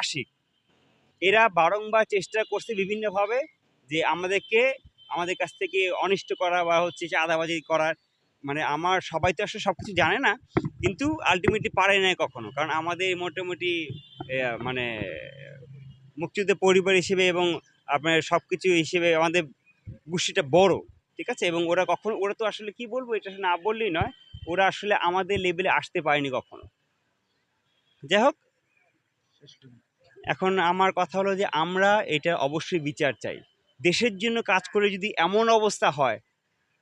আশিক। এরা বারংবার চেষ্টা করছে বিভিন্নভাবে যে আমাদেরকে আমাদের কাছ থেকে অনিষ্ট করা বা হচ্ছে আদাবাজি করার। মানে আমার সবাই তো আসলে সব কিছু জানে না, কিন্তু আলটিমেটলি পারে না কখনো। কারণ আমাদের মোটামুটি মানে মুক্তিযুদ্ধ পরিবার হিসেবে এবং আপনার সব কিছু হিসেবে আমাদের গোষ্ঠীটা বড়, ঠিক আছে? এবং ওরা কখনো, ওরা তো আসলে কি বলব, এটা না বললেই নয়, ওরা আসলে আমাদের লেভেলে আসতে পারেনি কখনো। যাই হোক। এখন আমার কথা হলো যে আমরা এটা অবশ্যই বিচার চাই। দেশের জন্য কাজ করে যদি এমন অবস্থা হয়,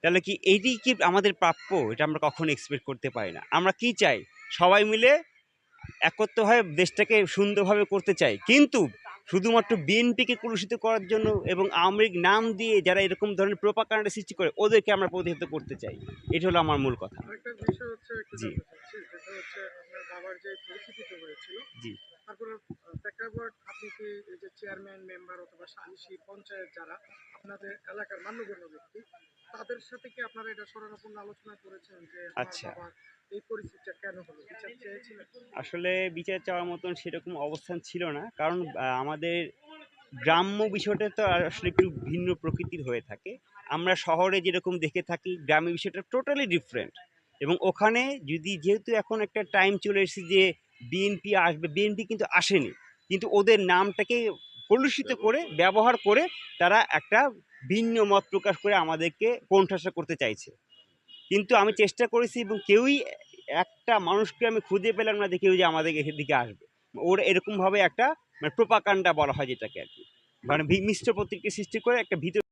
তাহলে কি এটি কি আমাদের প্রাপ্য? এটা আমরা কখনো এক্সপেক্ট করতে পারি না। আমরা কি চাই? সবাই মিলে একত্র হয়ে দেশটাকে সুন্দরভাবে করতে চাই। কিন্তু শুধুমাত্র বিএনপিকে কলুষিত করার জন্য এবং আওয়ামী লীগ নাম দিয়ে যারা এরকম ধরনের প্রোপাকাণ্ডা সৃষ্টি করে ওদেরকে আমরা প্রতিহত করতে চাই এটা হলো আমার মূল কথা জি। জি। কি এই যে চেয়ারম্যান মেম্বার অথবা সালিশি পঞ্চায়েত যারা আপনাদের এলাকার মান্যগণ্য ব্যক্তি তাদের সাথে কি আপনারা এটা স্মরণাপন্ন আলোচনা করেছেন যে আচ্ছা। আসলে বিচার চাওয়ার মতন সেরকম অবস্থান ছিল না। কারণ আমাদের গ্রাম্য বিষয়টা তো আসলে একটু ভিন্ন প্রকৃতির হয়ে থাকে। আমরা শহরে যেরকম দেখে থাকি গ্রামের বিষয়টা টোটালি ডিফারেন্ট এবং ওখানে যদি যেহেতু এখন একটা টাইম চলে এসেছে যে বিএনপি আসবে বিএনপি কিন্তু আসেনি। কিন্তু ওদের নামটাকে কলুষিত করে, ব্যবহার করে তারা একটা ভিন্ন মত প্রকাশ করে আমাদেরকে কোণঠাসা করতে চাইছে। কিন্তু আমি চেষ্টা করেছি এবং কেউই একটা মানুষকে আমি খুঁজে পেলাম না যে কেউ যে আমাদের দিকে আসবে। ওর এরকমভাবে একটা মানে প্রোপাকাণ্ডা বলা হয় যেটাকে আর কি। মানে মিশ্র প্রতীককে সৃষ্টি করে একটা ভিতর